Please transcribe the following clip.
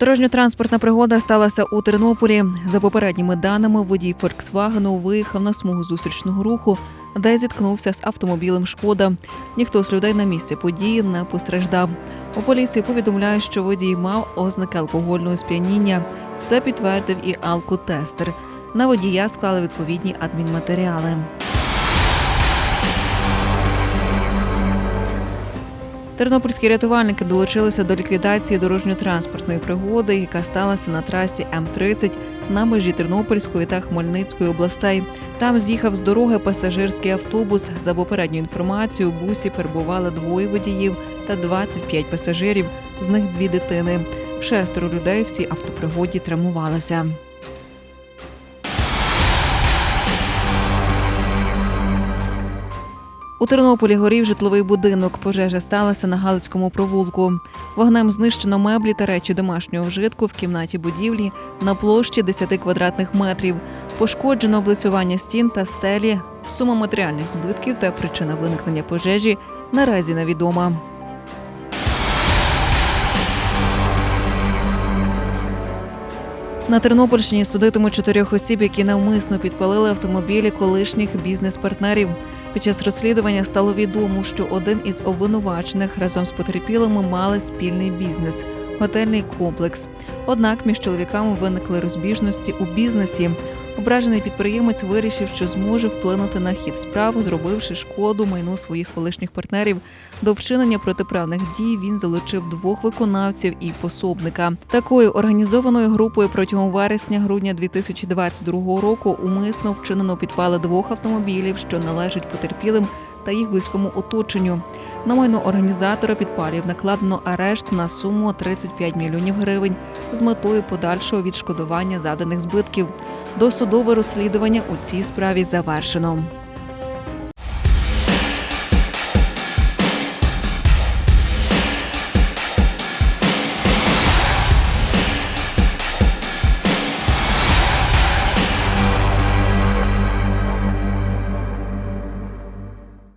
Дорожньо-транспортна пригода сталася у Тернополі. За попередніми даними, водій Фольксвагену виїхав на смугу зустрічного руху, де зіткнувся з автомобілем Шкода. Ніхто з людей на місці події не постраждав. У поліції повідомляють, що водій мав ознаки алкогольного сп'яніння. Це підтвердив і алкотестер. На водія склали відповідні адмінматеріали. Тернопільські рятувальники долучилися до ліквідації дорожньо-транспортної пригоди, яка сталася на трасі М-30 на межі Тернопільської та Хмельницької областей. Там з'їхав з дороги пасажирський автобус. За попередньою інформацією, у бусі перебували двоє водіїв та 25 пасажирів, з них дві дитини. Шестеро людей в цій автопригоді травмувалися. У Тернополі горів житловий будинок. Пожежа сталася на Галицькому провулку. Вогнем знищено меблі та речі домашнього вжитку в кімнаті будівлі на площі 10 квадратних метрів. Пошкоджено облицювання стін та стелі. Сума матеріальних збитків та причина виникнення пожежі наразі невідома. На Тернопільщині судитимуть чотирьох осіб, які навмисно підпалили автомобілі колишніх бізнес-партнерів. Під час розслідування стало відомо, що один із обвинувачених разом з потерпілими мали спільний бізнес готельний комплекс. Однак між чоловіками виникли розбіжності у бізнесі. Ображений підприємець вирішив, що зможе вплинути на хід справ, зробивши шкоду майну своїх колишніх партнерів. До вчинення протиправних дій він залучив двох виконавців і пособника. Такою організованою групою протягом вересня-грудня 2022 року умисно вчинено підпали двох автомобілів, що належать потерпілим та їх близькому оточенню. На майно організатора підпалів накладено арешт на суму 35 мільйонів гривень з метою подальшого відшкодування завданих збитків. Досудове розслідування у цій справі завершено.